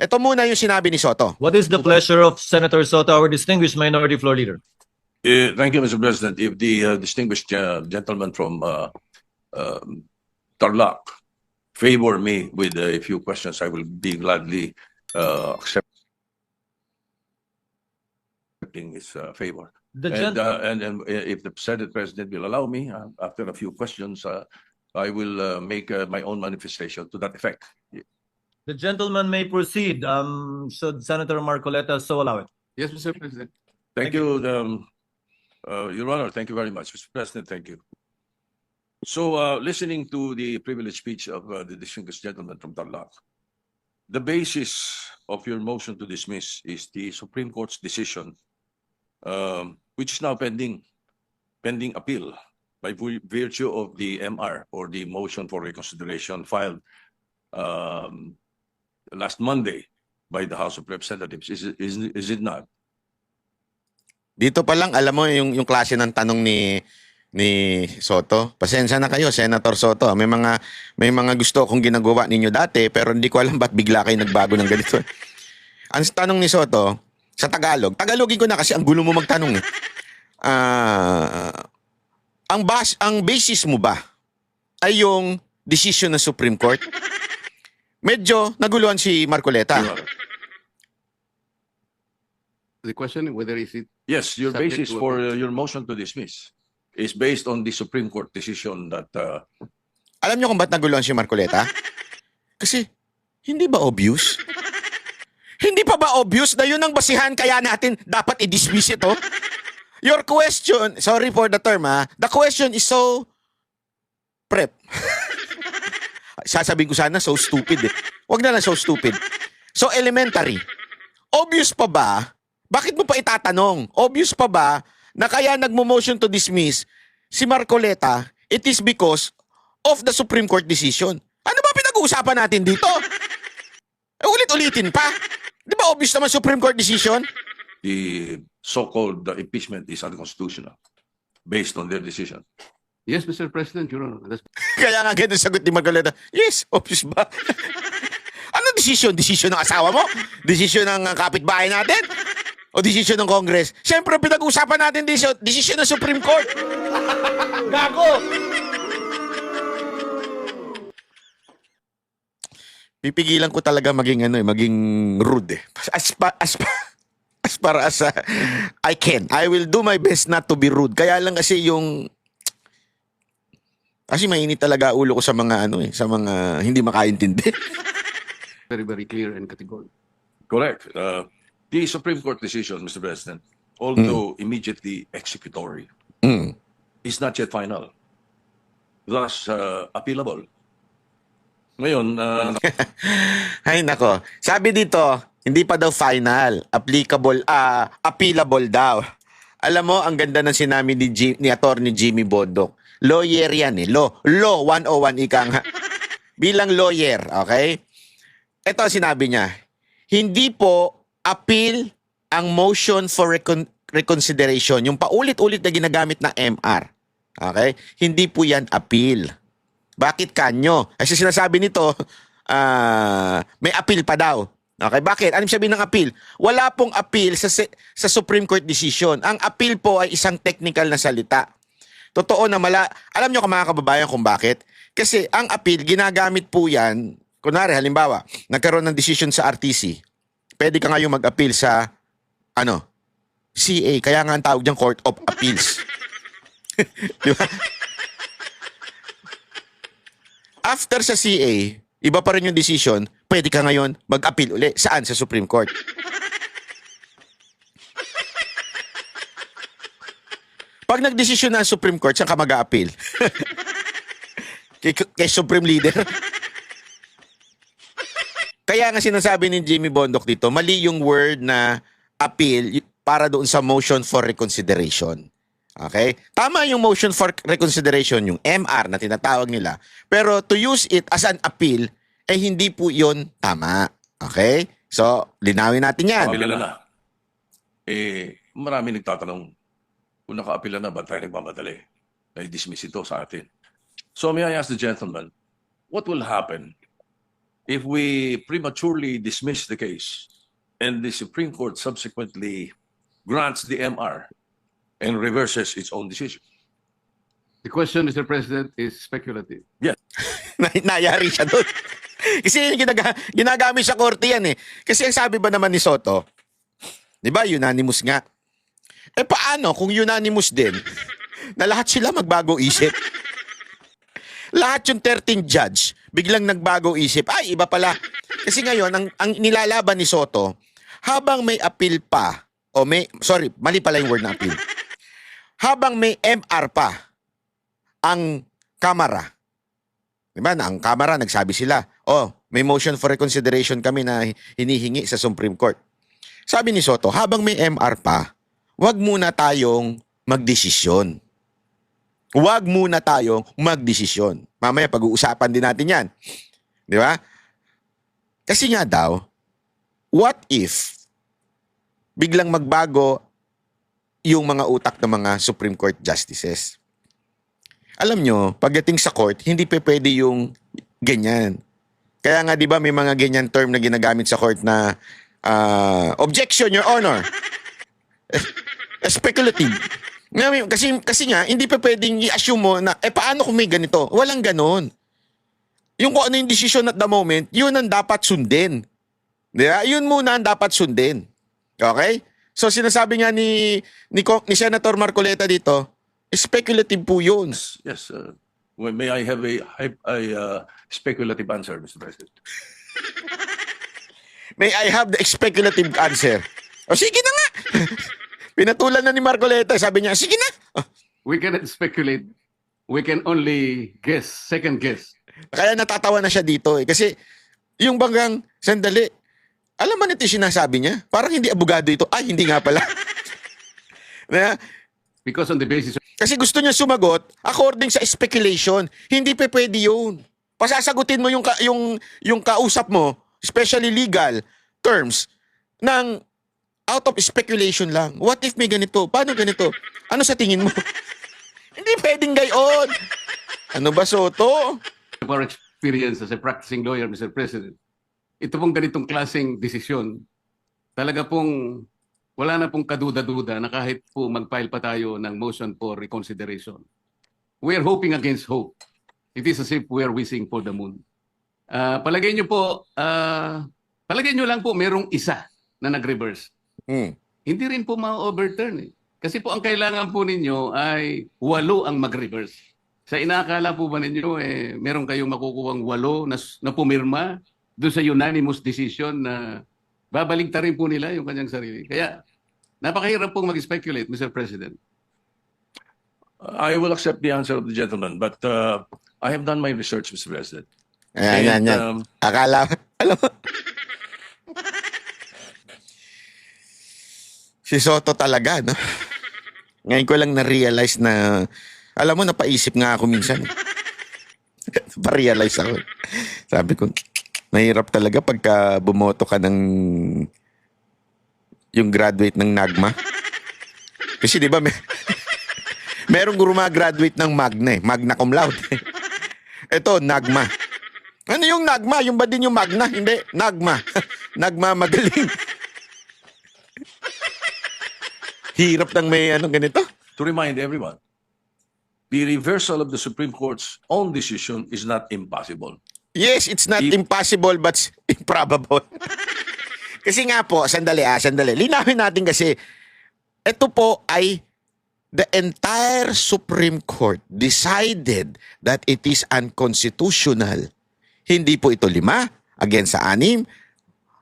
Ito muna yung sinabi ni Soto. What is the pleasure of Senator Soto, our distinguished minority floor leader? Uh, Thank you, Mr. President. If the uh, distinguished uh, gentleman from uh, um, Tarlac favor me with a few questions, I will be gladly uh, accepting his uh, favor. The And, uh, and and if the Senate President will allow me, uh, after a few questions, uh, I will uh, make uh, my own manifestation to that effect. The gentleman may proceed, um, should Senator Marcoleta so allow it. Yes, Mr. President. Thank you, um, uh, Your Honor. Thank you very much, Mr. President. Thank you. So, uh, listening to the privileged speech of uh, the distinguished gentleman from Tarlac, the basis of your motion to dismiss is the Supreme Court's decision, um, which is now pending, pending appeal by vu- virtue of the MR or the motion for reconsideration filed um, last Monday by the House of Representatives. Is is is it not? Dito pa lang, alam mo yung, yung klase ng tanong ni ni Soto. Pasensya na kayo, Senator Soto. May mga may mga gusto kong ginagawa ninyo dati pero hindi ko alam ba't bigla kayo nagbago ng ganito. Ang tanong ni Soto, sa Tagalog, Tagalogin ko na kasi ang gulo mo magtanong eh. Ah, ang bas ang basis mo ba ay yung decision ng Supreme Court? Medyo naguluhan si Marcoleta. The question whether is it, Yes, your Subject basis to for uh, your motion to dismiss is based on the Supreme Court decision that uh, Alam niyo kung ba't naguluhan si Marcoleta? Kasi, hindi ba obvious? hindi pa ba obvious na yun ang basihan kaya natin dapat i-dismiss ito? Your question, sorry for the term ha, the question is so prep. Sasabihin ko sana, so stupid eh. Huwag na lang so stupid. So elementary. Obvious pa ba? Bakit mo pa itatanong? Obvious pa ba na kaya nagmo-motion to dismiss si Marcoleta, it is because of the Supreme Court decision. Ano ba pinag-uusapan natin dito? Eh, ulit-ulitin pa. Di ba obvious naman Supreme Court decision? the so-called impeachment is unconstitutional based on their decision. Yes, Mr. President, Your Honor. That's Kaya nga ganun sagot ni Marcoleta, yes, obvious ba? ano decision? Decision ng asawa mo? Decision ng kapitbahay natin? O decision ng Congress? Siyempre, pinag-uusapan natin decision, decision ng Supreme Court. Gago! Pipigilan ko talaga maging ano eh, maging rude eh. As pa, as pa, as far as uh, I can. I will do my best not to be rude. Kaya lang kasi yung kasi mainit talaga ulo ko sa mga ano eh, sa mga hindi makaintindi. very, very clear and categorical. Correct. Uh, the Supreme Court decision, Mr. President, although immediately executory, Mm. is not yet final. Thus, uh, appealable. Ngayon, uh, Ay nako. Sabi dito, hindi pa daw final, applicable ah appealable daw. Alam mo, ang ganda ng sinabi ni, Jim, ni attorney Jimmy Bodok. Lawyer yan eh. Law. Law 101 ika nga. Bilang lawyer, okay? Ito ang sinabi niya. Hindi po appeal ang motion for recon- reconsideration. Yung paulit-ulit na ginagamit na MR. Okay? Hindi po yan appeal. Bakit kanyo? Kasi sinasabi nito, ah, may appeal pa daw. Okay, bakit? Anong sabihin ng appeal? Wala pong appeal sa sa Supreme Court decision. Ang appeal po ay isang technical na salita. Totoo na mala... Alam nyo mga kababayan kung bakit? Kasi ang appeal, ginagamit po yan, kunwari, halimbawa, nagkaroon ng decision sa RTC, pwede ka ngayong mag-appeal sa, ano, CA. Kaya nga ang tawag dyan Court of Appeals. Di ba? After sa CA, iba pa rin yung decision, pwede ka ngayon mag-appeal uli. Saan? Sa Supreme Court. Pag nagdesisyon na ang Supreme Court, saan ka mag-appeal? kay, kay Supreme Leader? Kaya nga sinasabi ni Jimmy Bondok dito, mali yung word na appeal para doon sa motion for reconsideration. Okay? Tama yung motion for reconsideration, yung MR na tinatawag nila. Pero to use it as an appeal, eh hindi po yun tama. Okay? So, linawin natin yan. na. Eh, marami nagtatanong, kung naka-appeal na ba tayo nagmamadali? Ay dismiss ito sa atin. So may I ask the gentleman, what will happen if we prematurely dismiss the case and the Supreme Court subsequently grants the MR and reverses its own decision. The question, Mr. President, is speculative. Na- nayari siya doon. Kasi yung ginaga, ginagamit sa korte yan eh. Kasi ang sabi ba naman ni Soto, di ba, unanimous nga. Eh paano kung unanimous din, na lahat sila magbago isip? Lahat yung 13 judge, biglang nagbago isip. Ay, iba pala. Kasi ngayon, ang, ang nilalaban ni Soto, habang may appeal pa, o may, sorry, mali pala yung word na appeal. Habang may MR pa, ang kamara, Di ba? Ang Kamara, nagsabi sila, oh, may motion for reconsideration kami na hinihingi sa Supreme Court. Sabi ni Soto, habang may MR pa, wag muna tayong magdesisyon. Wag muna tayong magdesisyon. Mamaya pag-uusapan din natin yan. Di ba? Kasi nga daw, what if biglang magbago yung mga utak ng mga Supreme Court justices? alam nyo, pagdating sa court, hindi pa pwede yung ganyan. Kaya nga, di ba, may mga ganyan term na ginagamit sa court na ah, objection, your honor. Speculative. Kasi, kasi nga, hindi pa pwedeng i-assume mo na, eh, paano kung may ganito? Walang ganon. Yung kung ano yung decision at the moment, yun ang dapat sundin. Di ba? Yun muna ang dapat sundin. Okay? So, sinasabi nga ni, ni, ni Senator Marcoleta dito, speculative po yun. Yes, yes. Uh, well, may I have a, a uh, speculative answer, Mr. President? May I have the speculative answer? O sige na nga. Pinatulan na ni Marcoleta. Sabi niya, sige na. Oh, We cannot speculate. We can only guess, second guess. Kaya natatawa na siya dito eh. Kasi yung banggang, sandali, alam mo nito yung sinasabi niya? Parang hindi abogado ito. Ay, hindi nga pala. Na, Because on the basis of Kasi gusto niya sumagot according sa speculation. Hindi pa pwede yun. Pasasagutin mo yung, ka, yung, yung kausap mo, especially legal terms, ng out of speculation lang. What if may ganito? Paano ganito? Ano sa tingin mo? Hindi pwedeng gayon. Ano ba, Soto? our experience as a practicing lawyer, Mr. President, ito pong ganitong klaseng desisyon, talaga pong wala na pong kaduda-duda na kahit po mag-file pa tayo ng motion for reconsideration. We are hoping against hope. It is as if we are wishing for the moon. Ah, palagay nyo po, ah, palagay nyo lang po merong isa na nag-reverse. Hmm. Hindi rin po ma-overturn eh. Kasi po ang kailangan po ninyo ay walo ang mag-reverse. Sa inaakala po ba ninyo, eh, meron kayong makukuhang walo na, na pumirma doon sa unanimous decision na babalik rin po nila yung kanyang sarili. Kaya napakahirap pong mag-speculate, Mr. President. I will accept the answer of the gentleman, but uh, I have done my research, Mr. President. Ayan, yan, And, yan. um, Akala, alam mo. Si Soto talaga, no? Ngayon ko lang na-realize na, alam mo, napaisip nga ako minsan. Pa-realize ako. Sabi ko, mahirap talaga pagka bumoto ka ng yung graduate ng NAGMA. Kasi di ba, may, merong graduate ng Magna eh, Magna cum laude. Ito, NAGMA. Ano yung Nagma? Yung ba din yung Magna? Hindi, Nagma. Nagma magaling. Hirap ng may ano ganito. To remind everyone, the reversal of the Supreme Court's own decision is not impossible. Yes, it's not If- impossible but it's improbable. kasi nga po, sandali ah, sandali. Linawin natin kasi, ito po ay the entire Supreme Court decided that it is unconstitutional. Hindi po ito lima against sa anim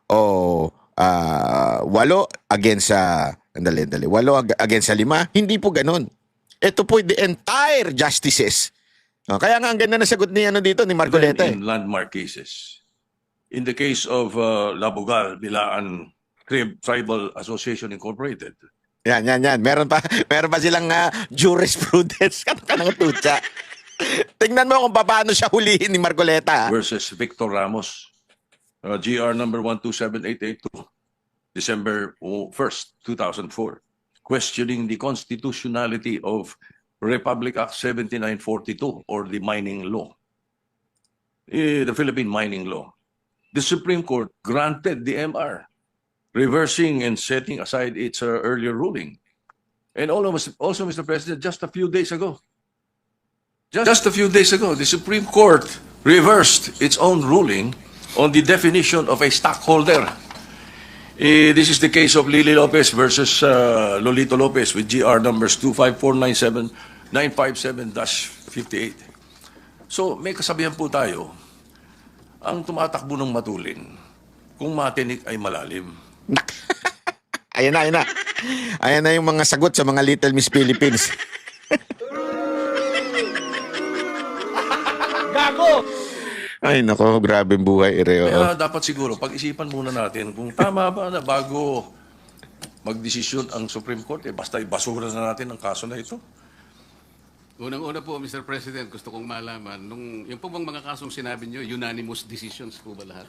o ah, walo against sa andali, andali, walo ag- against sa lima. Hindi po ganun. Ito po the entire justices. Oh, kaya nga ang ganda na sagot ni ano dito ni Marcoleta. eh. In landmark cases. In the case of uh, Labogal, Bilaan Tri- Tribal Association Incorporated, Yan, yan, yan. Meron pa, meron pa silang uh, jurisprudence. Kano ka ng tutsa. Tingnan mo kung paano siya hulihin ni Marcoleta. ah. versus Victor Ramos, uh, GR number 127882, December 1st, 2004, questioning the constitutionality of Republic Act 7942 or the mining law, eh, the Philippine mining law. the Supreme Court granted the MR, reversing and setting aside its uh, earlier ruling. And also, also, Mr. President, just a few days ago, just a few days ago, the Supreme Court reversed its own ruling on the definition of a stockholder. Eh, this is the case of Lily Lopez versus uh, Lolito Lopez with GR numbers 25497, 957-58. So, may kasabihan po tayo, ang tumatakbo ng matulin, kung matinik ay malalim. Ayan na, ayan na. Ayan na yung mga sagot sa mga Little Miss Philippines. Gago! Ay, nako, grabe ang buhay, Ireo. Kaya dapat siguro, pag-isipan muna natin kung tama ba na bago magdesisyon ang Supreme Court, eh basta ibasura na natin ang kaso na ito. Unang-una po, Mr. President, gusto kong malaman, nung, yung po bang mga kasong sinabi nyo, unanimous decisions po ba lahat?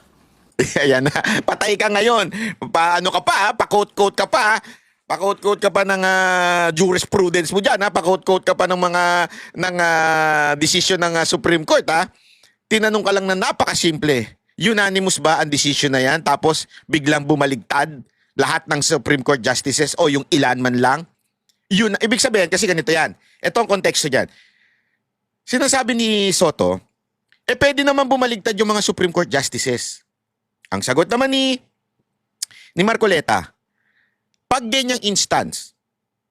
Ayan na. Patay ka ngayon. Paano ka pa, ha? Pa-quote-quote ka pa? Pa-quote-quote ka pa ng ah, jurisprudence mo dyan, ha? Pa-quote-quote ka pa ng mga ng ah, decision ng ah, Supreme Court, ha? Tinanong ka lang na napakasimple. Unanimous ba ang decision na yan? Tapos biglang bumaligtad lahat ng Supreme Court justices o yung ilan man lang? Yun, ibig sabihin, kasi ganito yan. Ito ang konteksto dyan. Sinasabi ni Soto, eh pwede naman bumaligtad yung mga Supreme Court justices. Ang sagot naman ni ni Marcoleta, pag ganyang instance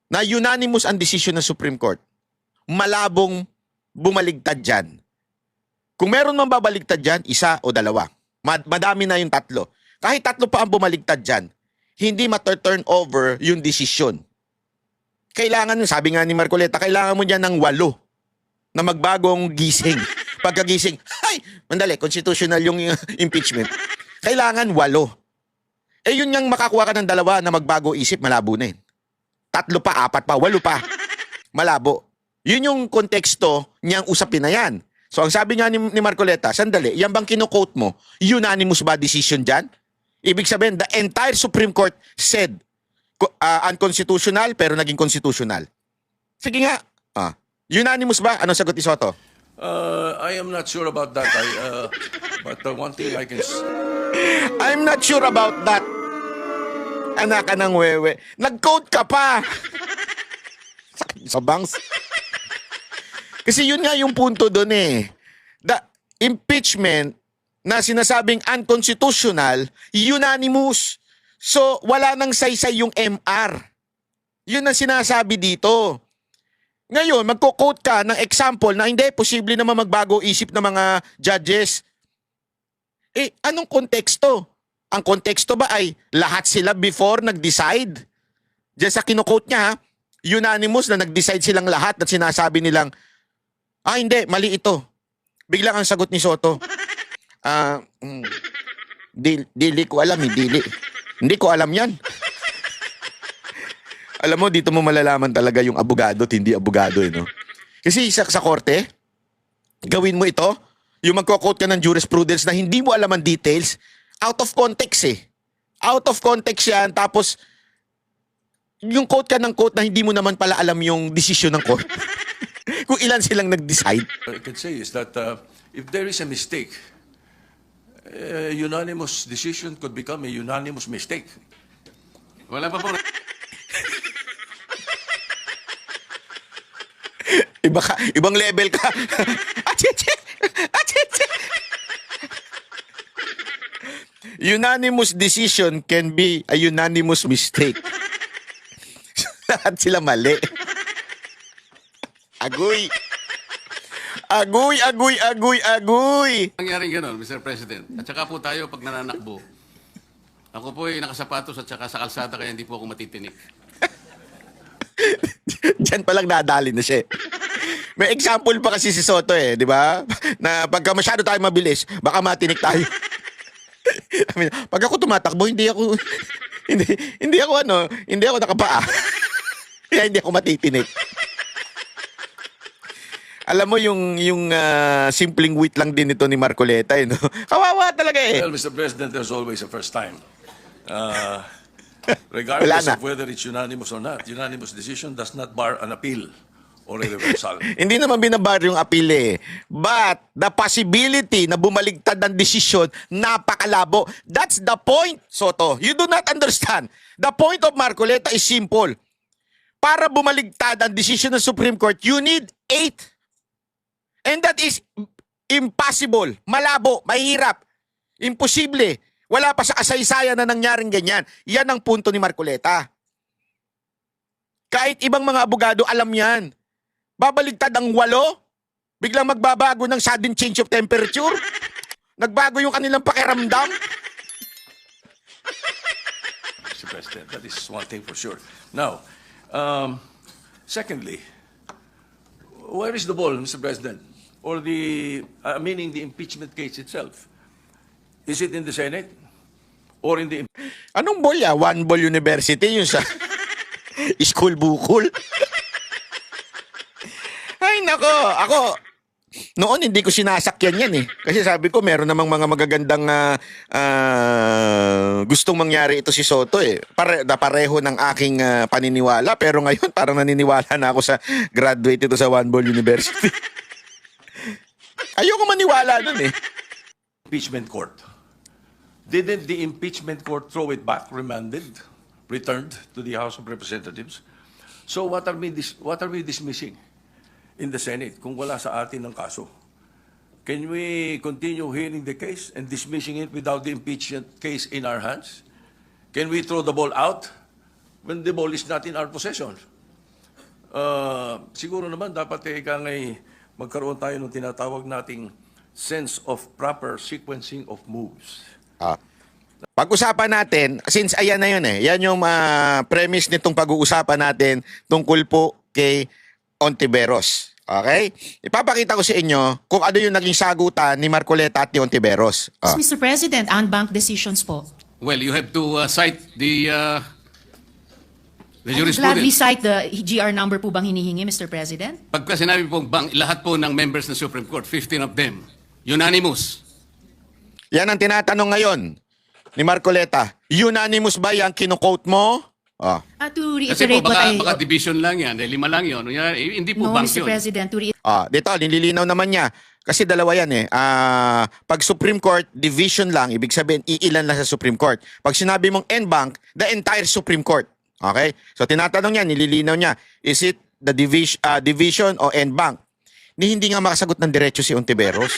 na unanimous ang decision ng Supreme Court, malabong bumaligtad dyan. Kung meron man babaligtad dyan, isa o dalawa. Mad- madami na yung tatlo. Kahit tatlo pa ang bumaligtad dyan, hindi maturn over yung decision. Kailangan, sabi nga ni Marcoleta, kailangan mo dyan ng walo na magbagong gising. Pagkagising, ay, mandali, constitutional yung impeachment. Kailangan walo. Eh yun yung makakuha ka ng dalawa na magbago isip, malabo na yun. Tatlo pa, apat pa, walo pa. Malabo. Yun yung konteksto niyang usapin na yan. So ang sabi nga ni, ni Marcoleta, sandali, yan bang kino-quote mo, unanimous ba decision dyan? Ibig sabihin, the entire Supreme Court said ah, unconstitutional pero naging constitutional. Sige nga. Ah, unanimous ba? Anong sagot ni Soto? Uh, I am not sure about that. I, uh, but uh, one thing I can... I'm not sure about that. Anak ka ng wewe. Nag-quote ka pa. Sa bangs. Kasi yun nga yung punto doon eh. The impeachment na sinasabing unconstitutional, unanimous. So, wala nang saysay yung MR. Yun ang sinasabi dito. Ngayon, magko-quote ka ng example na hindi, posible naman magbago isip ng mga judges. Eh, anong konteksto? Ang konteksto ba ay lahat sila before nag-decide? Diyan sa kinukote niya, unanimous na nag-decide silang lahat at sinasabi nilang, ah hindi, mali ito. Biglang ang sagot ni Soto, ah, mm, di, dili ko alam, eh, dili. Hindi ko alam yan. alam mo, dito mo malalaman talaga yung abogado at hindi abogado, eh, no? Kasi sa, sa korte, gawin mo ito, yung magko-quote ka ng jurisprudence na hindi mo alam ang details, out of context eh. Out of context yan, tapos yung quote ka ng quote na hindi mo naman pala alam yung desisyon ng court. Kung ilan silang nag-decide. I can say is that uh, if there is a mistake, a unanimous decision could become a unanimous mistake. Wala pa po. Iba ka, ibang level ka. Achichi! Achichi! Unanimous decision can be a unanimous mistake. Lahat sila mali. Agoy. Agoy, agoy, agoy, agoy. Nangyaring gano'n, Mr. President. At saka po tayo pag nananakbo. Ako po ay nakasapatos at saka sa kalsada kaya hindi po ako matitinik. Diyan pa lang nadali na siya. eh. May example pa kasi si Soto eh, di ba? Na pagka masyado tayo mabilis, baka matinik tayo. I mean, pag ako tumatakbo, hindi ako hindi hindi ako ano, hindi ako nakapaa. Kaya hindi ako matitinik. Alam mo yung yung ah, simpleng wit lang din ito ni Marcoleta eh, no? Kawawa talaga eh. Well, Mr. President, there's always a first time. Uh, Wala regardless na. of whether it's unanimous or not, unanimous decision does not bar an appeal or a reversal. Hindi naman binabar yung appeal eh. But the possibility na bumaligtad ng desisyon, napakalabo. That's the point, Soto. You do not understand. The point of Marcoleta is simple. Para bumaligtad ang desisyon ng Supreme Court, you need eight. And that is impossible. Malabo. Mahirap. Imposible. Wala pa sa kasaysayan na nangyaring ganyan. Yan ang punto ni Marcoleta. Kahit ibang mga abogado alam yan. Babaligtad ang walo? Biglang magbabago ng sudden change of temperature? Nagbago yung kanilang pakiramdam? Mr. President. That is one thing for sure. Now, um, secondly, where is the ball, Mr. President? Or the, uh, meaning the impeachment case itself? Is it in the Senate? Or in the Anong ball ya? One Ball University yung sa school bukol? Ay nako, ako noon hindi ko sinasakyan yan eh. Kasi sabi ko meron namang mga magagandang ah, ah, gustong mangyari ito si Soto eh. Pare, pareho ng aking ah, paniniwala pero ngayon parang naniniwala na ako sa graduate ito sa One Ball University. Ayoko maniwala dun eh. impeachment court. Didn't the impeachment court throw it back, remanded, returned to the House of Representatives? So what are we what are we dismissing in the Senate kung wala sa atin ng kaso? Can we continue hearing the case and dismissing it without the impeachment case in our hands? Can we throw the ball out when the ball is not in our possession? Uh, siguro naman dapat eh, ika ngay magkaroon tayo ng tinatawag nating sense of proper sequencing of moves. Ah. Pag-usapan natin, since ayan na yun eh, yan yung ah, premise nitong pag-uusapan natin tungkol po kay Ontiveros. Okay? Ipapakita ko sa inyo kung ano yung naging sagutan ni Marcoleta at ni Ontiveros. Ah. Mr. President, unbanked decisions po. Well, you have to uh, cite the uh, the I would gladly jurisprudence. cite the GR number po bang hinihingi, Mr. President? Pagka sinabi pong bang, lahat po ng members ng Supreme Court, 15 of them, unanimous. Yan ang tinatanong ngayon ni Marcoleta. Unanimous ba yung kinukote mo? Ah. Uh, to Kasi reiterate po, what baka, I... baka division lang yan, eh, lima lang yun. Eh, Hindi po no, bank Mr. yun. President, to reiterate Ah, dito nililinaw naman niya kasi dalawa yan eh. Ah, pag Supreme Court division lang, ibig sabihin iilan lang sa Supreme Court. Pag sinabi mong en-bank, the entire Supreme Court. Okay? So tinatanong niya, nililinaw niya, is it the division division o en-bank? Ni hindi nga makasagot ng diretso si Ontiveros.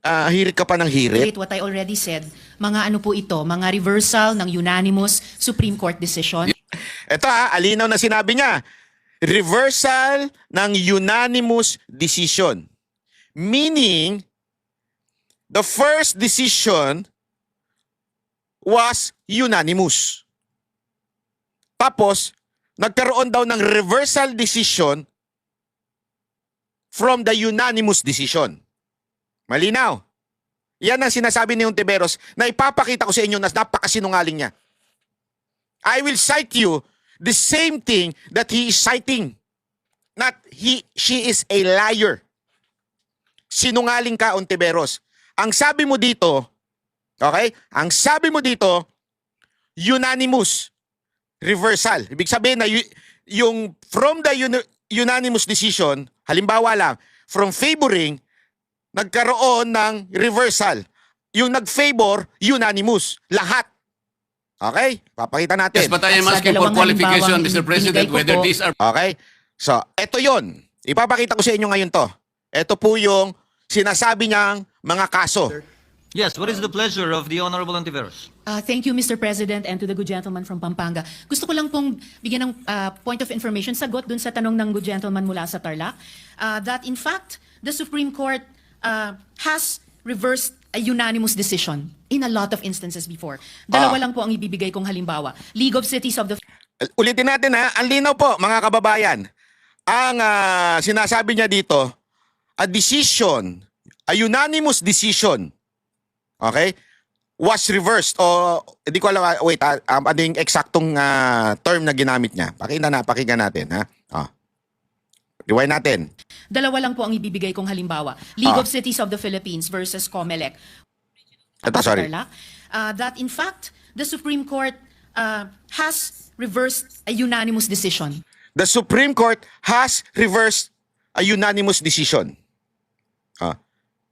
Ah, hirit ka pa ng hirit. what I already said. Mga ano po ito, mga reversal ng unanimous Supreme Court decision. Ito ha, alinaw na sinabi niya. Reversal ng unanimous decision. Meaning, the first decision was unanimous. Tapos, nagkaroon daw ng reversal decision from the unanimous decision. Malinaw. Yan ang sinasabi ni Ontiveros na ipapakita ko sa inyo na napakasinungaling niya. I will cite you the same thing that he is citing. Not he, she is a liar. Sinungaling ka, Ontiveros. Ang sabi mo dito, okay? Ang sabi mo dito, unanimous reversal. Ibig sabihin na yung from the unanimous decision, halimbawa lang, from favoring, nagkaroon ng reversal. Yung nag-favor, unanimous. Lahat. Okay? Papakita natin. Yes, but I am asking for qualification, Mr. President, whether po. these are Okay? So, eto yon. Ipapakita ko sa inyo ngayon to. Ito po yung sinasabi niyang mga kaso. Yes, what is the pleasure of the Honorable Antiveros? Uh, thank you, Mr. President, and to the good gentleman from Pampanga. Gusto ko lang pong bigyan ng uh, point of information, sagot dun sa tanong ng good gentleman mula sa Tarlac, uh, that in fact, the Supreme Court uh, has reversed a unanimous decision in a lot of instances before. Dalawa Ah. lang po ang ibibigay kong halimbawa. League of Cities of the Ulitin natin ha. Ang linaw po, mga kababayan. Ang ah, sinasabi niya dito, a decision, a unanimous decision, okay, was reversed o hindi ko alam, ah, wait, ah, um, ano yung eksaktong ah, term na ginamit niya. Pakinggan na, pakinggan natin, ha? Rewind natin. Dalawa lang po ang ibibigay kong halimbawa. League Ah. of Cities of the Philippines versus COMELEC. Ito, sorry. Tarlac, uh, that in fact, the Supreme Court uh, has reversed a unanimous decision. the Supreme Court has reversed a unanimous decision. Ah.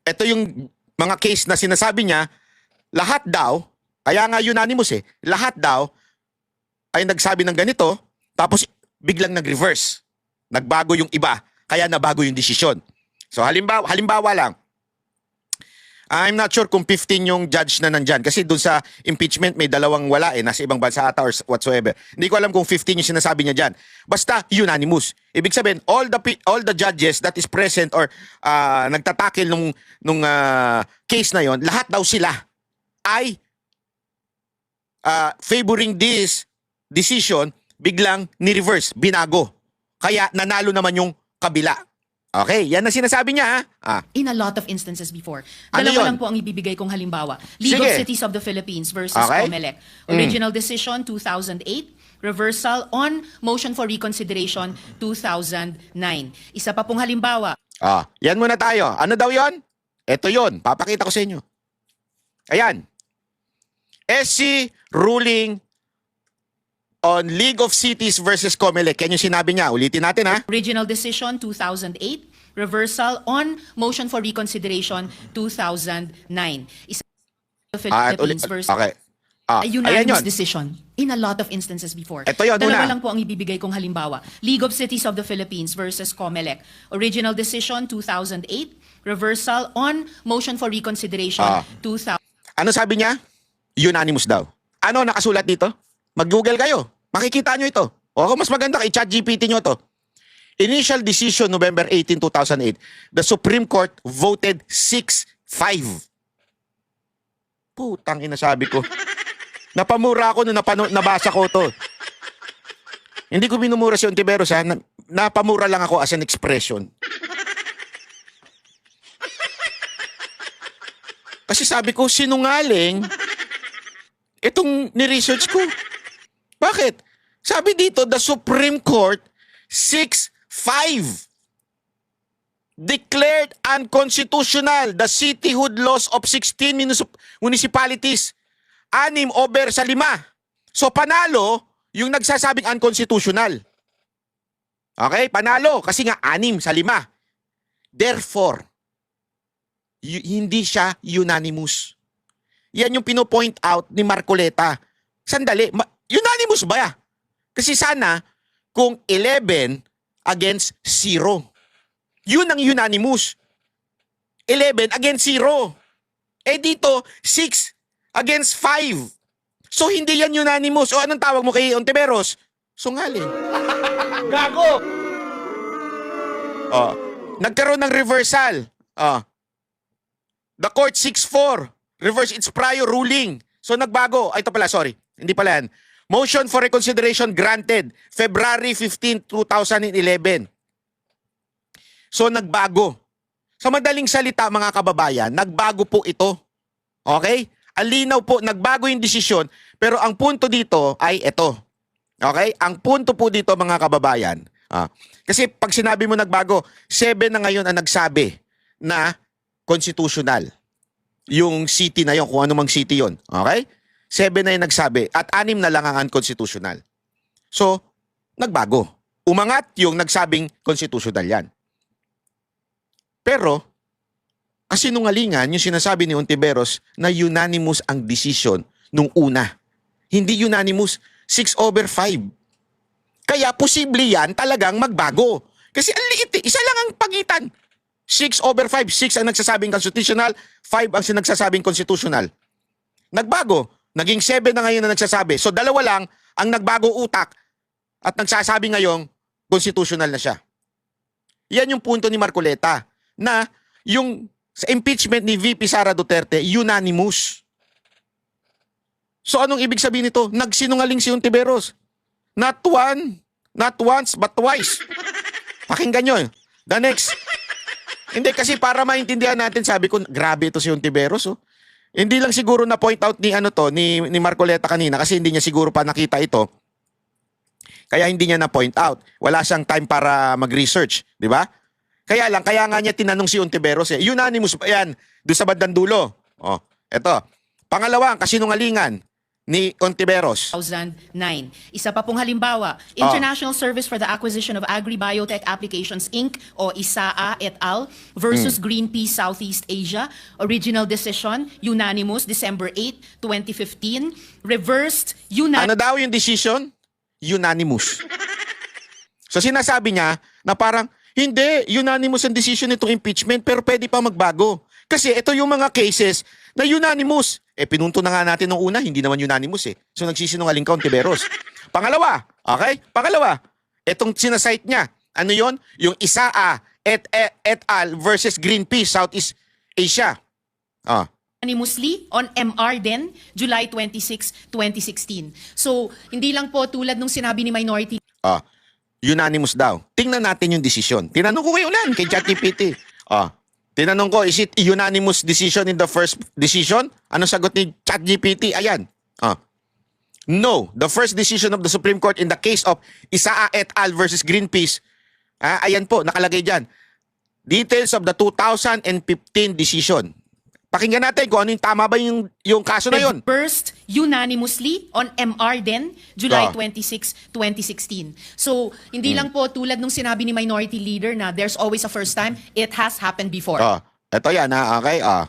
Ito yung mga case na sinasabi niya, lahat daw, kaya nga unanimous eh, lahat daw ay nagsabi ng ganito, tapos biglang nag-reverse. Nagbago yung iba, kaya nabago yung desisyon. So halimbawa, halimbawa lang, I'm not sure kung 15 yung judge na nandyan kasi dun sa impeachment may dalawang wala eh, nasa ibang bansa ata or whatsoever. Hindi ko alam kung 15 yung sinasabi niya dyan. Basta unanimous. Ibig sabihin, all the all the judges that is present or ah, nagtatakil nung, nung ah, case na yon, lahat daw sila ay ah, favoring this decision, biglang ni-reverse, binago. Kaya nanalo naman yung kabila. Okay, yan ang sinasabi niya ha. Ah, in a lot of instances before. Ano Dalawa yun? lang po ang ibibigay kong halimbawa. League Sige. of Cities of the Philippines versus Okay. Mm. COMELEC. Original decision 2008, reversal on motion for reconsideration 2009. Isa pa pong halimbawa, Ah, yan muna tayo. Ano daw yon? Ito yon. Papakita ko sa inyo. Ayan. SC ruling on League of Cities versus Comelec. Yan yung sinabi niya. Ulitin natin ha. original decision 2008, reversal on motion for reconsideration 2009. Isa the Ah, uli- Philippines versus okay. Ah, a unanimous decision in a lot of instances before. Ito yun, Dalawa una. lang po ang ibibigay kong halimbawa. League of Cities of the Philippines versus COMELEC. Original decision 2008, reversal on motion for reconsideration Ah. 2000. Ano sabi niya? Unanimous daw. Ano nakasulat dito? Mag-google kayo. Makikita nyo ito. O kung mas maganda, i-chat GPT nyo to. Initial decision November 18, 2008. The Supreme Court voted 6-5. Putang ina sabi ko. Napamura ako nung napano, nabasa ko to. Hindi ko minumura si Ontiveros ha. Na- napamura lang ako as an expression. Kasi sabi ko, sinungaling itong ni-research ko. Bakit? Sabi dito, the Supreme Court 6-5 declared unconstitutional the cityhood laws of 16 municip- municipalities. Anim over sa lima. So panalo yung nagsasabing unconstitutional. Okay? Panalo kasi nga anim sa lima. Therefore, hindi siya unanimous. Yan yung pino-point out ni Marcoleta. Sandali, unanimous ba ya? Kasi sana kung 11 against 0. Yun ang unanimous. 11 against 0. Eh dito, 6 against 5. So hindi yan unanimous. O anong tawag mo kay Ontiveros? Sungaling. Gago! Oh, nagkaroon ng reversal. Oh. The court 6-4 reverse its prior ruling. So nagbago. Ay, ito pala, sorry. Hindi pala yan. Motion for reconsideration granted February 15, 2011. So nagbago. Sa madaling salita mga kababayan, nagbago po ito. Okay? Alinaw po, nagbago yung desisyon, pero ang punto dito ay ito. Okay? Ang punto po dito mga kababayan, ah, kasi pag sinabi mo nagbago, seven na ngayon ang nagsabi na constitutional yung city na yon kung ano mang city yon. Okay? Seven na yung nagsabi at anim na lang ang unconstitutional. So, nagbago. Umangat yung nagsabing constitutional yan. Pero, kasinungalingan yung sinasabi ni Ontiveros na unanimous ang decision nung una. Hindi unanimous. 6 over 5. Kaya posible yan talagang magbago. Kasi ang liit eh. Isa lang ang pagitan. 6 over 5. 6 ang nagsasabing constitutional, 5 ang sinagsasabing constitutional. Nagbago. Naging 7 na ngayon na nagsasabi. So dalawa lang ang nagbago utak at nagsasabi ngayong constitutional na siya. Yan yung punto ni Marcoleta na yung sa impeachment ni VP Sara Duterte, unanimous. So anong ibig sabihin nito? Nagsinungaling si Untiveros. Not one, not once, but twice. Pakinggan nyo. The next. Hindi kasi para maintindihan natin, sabi ko, grabe ito si Untiveros. Oh. Hindi lang siguro na point out ni ano to ni ni Marcoleta kanina kasi hindi niya siguro pa nakita ito. Kaya hindi niya na point out. Wala siyang time para mag-research, di ba? Kaya lang kaya nga niya tinanong si Untiveros eh. Unanimous ba 'yan doon sa bandang dulo? Oh, eto. Pangalawa, ang kasinungalingan ni Ontiveros. 2009. Isa pa pong halimbawa, International Service for the Acquisition of Agri-Biotech Applications Inc. o ISAA et al. versus Greenpeace Southeast Asia. Original decision, unanimous, December 8, 2015. Reversed, unanimous. Ano daw yung decision? Unanimous. So sinasabi niya na parang, hindi, unanimous ang decision nitong impeachment pero pwede pa magbago. Kasi ito yung mga cases na unanimous. Eh pinunto na nga natin nung una, hindi naman unanimous eh. So nagsisinungaling ka, Ontiveros. Pangalawa, okay? Pangalawa, itong sinasite niya, ano yon? Yung ISAA et, et, et al. versus Greenpeace Southeast Asia. Ah. unanimously on MR din, July 26, 2016. So, hindi lang po tulad nung sinabi ni Minority Ah, unanimous daw. Tingnan natin yung decision. Tinanong ko kayo ulan kay ChatGPT. Ah, tinanong ko, is it unanimous decision in the first decision? Ano sagot ni ChatGPT? Ayan. Ah. No, the first decision of the Supreme Court in the case of Isaa et al. versus Greenpeace. Ah, ayan po, nakalagay dyan. Details of the 2015 decision. Pakinggan natin kung ano yung tama ba yung, yung kaso na yun. Reversed unanimously on MR din, July Ah. 26, 2016. So, hindi lang po tulad nung sinabi ni Minority Leader na there's always a first time, it has happened before. Oh, eto yan ha, okay? Ah.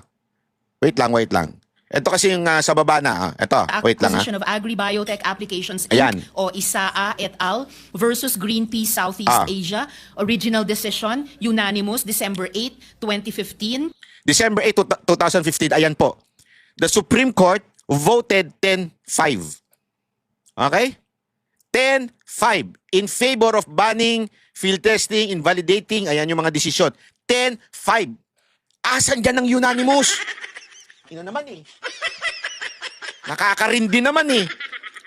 Wait lang, wait lang. Ito kasi yung ah, sa baba na. ah. Ito, wait lang ha. Acquisition of Agri-Biotech Applications Inc. Ayan. o ISAA et al. versus Greenpeace Southeast Ah. Asia. Original decision, unanimous, December 8, 2015. December 8, 2015, ayan po. The Supreme Court voted 10-5. Okay? 10-5 in favor of banning, field testing, invalidating, ayan yung mga desisyon. 10-5. Asan dyan ang unanimous? Ino naman eh. Nakakarindi naman eh.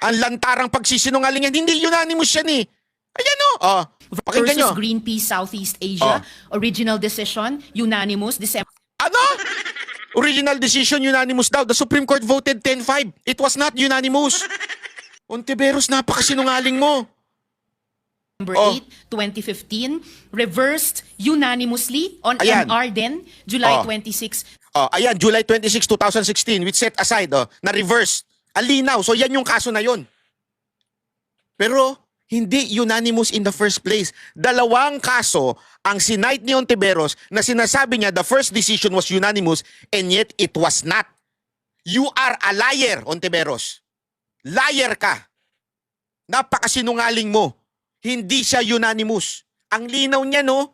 Ang lantarang pagsisinungaling yan, hindi unanimous yan eh. Ayan o. Oh. Pakinggan nyo. Greenpeace Southeast Asia. Original decision, unanimous, December Ano? Original decision unanimous daw. The Supreme Court voted 10-5. It was not unanimous. Ontiveros, napakasinungaling mo. Oh. 8, 2015. Reversed unanimously on Ayan. MR din, July Oh. 26, Oh, ayan, July 26, 2016, which set aside, oh, na reverse. Alinaw. So yan yung kaso na yon. Pero hindi unanimous in the first place. Dalawang kaso ang sinight ni Ontiveros na sinasabi niya the first decision was unanimous and yet it was not. You are a liar, Ontiveros. Liar ka. Napakasinungaling mo. Hindi siya unanimous. Ang linaw niya, no?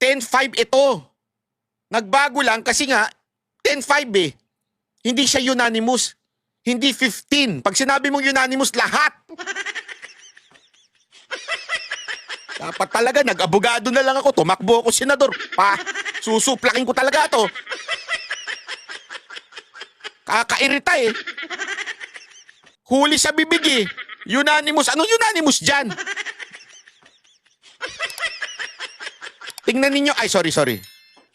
10-5 ito. Nagbago lang kasi nga 10-5 eh. Hindi siya unanimous. Hindi 15. Pag sinabi mong unanimous, lahat. Dapat talaga, nag-abogado na lang ako. Tumakbo ako, senador. Pa, susuplakin ko talaga to. Kakairita eh. Huli sa bibig eh. Unanimous. Anong unanimous dyan? Tingnan ninyo. Ay, sorry, sorry.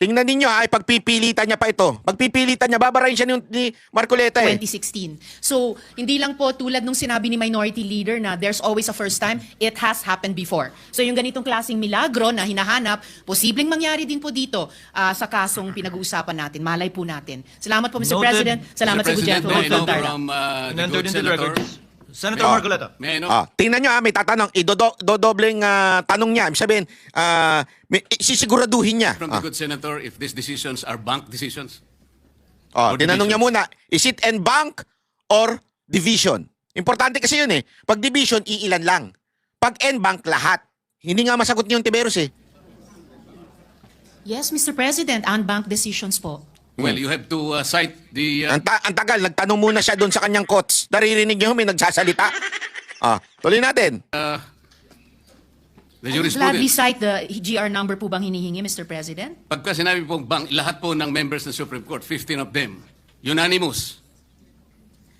Tingnan ninyo ha, ay pagpipilitan niya pa ito. Pagpipilitan niya, babarayin siya ni, ni Marcoleta eh. 2016. So, hindi lang po tulad nung sinabi ni Minority Leader na there's always a first time, it has happened before. So, yung ganitong klaseng milagro na hinahanap, posibleng mangyari din po dito ah, sa kasong pinag-uusapan natin. Malay po natin. Salamat po, Mr. Noted. President. Salamat Mr. sa good President, gentleman may I from uh, the good senator. Senator Ah. Marcoleta. May know? Ah, tingnan nyo ha, may tatanong. Idodo, dodobleng ah, tanong niya. Ibig sabihin, ah, may, sisiguraduhin niya. from Ah, the good senator if these decisions are bank decisions? oh, or tinanong niya division. muna, is it en bank or division? Importante kasi yun eh. Pag division, iilan lang. Pag en bank, lahat. Hindi nga masagot niyo yung Tiberos eh. Yes, Mr. President, unbanked decisions po. Well, you have to uh, cite the... uh, Ang, ta- ang tagal, nagtanong muna siya doon sa kanyang coach. Naririnig niyo may nagsasalita. ah, tuloy natin. the Gladly jurisprudence. cite the GR number po bang hinihingi, Mr. President? Pagka sinabi pong bank, lahat po ng members ng Supreme Court, 15 of them, unanimous.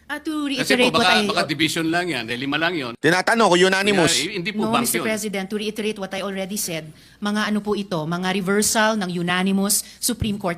Ah, to Kasi reiterate po, what baka, I... baka division lang yan, dahil lima lang yun. Tinatanong ko, unanimous. Kaya, hindi po No, bank Mr. yun. President, to reiterate what I already said, mga ano po ito, mga reversal ng unanimous Supreme Court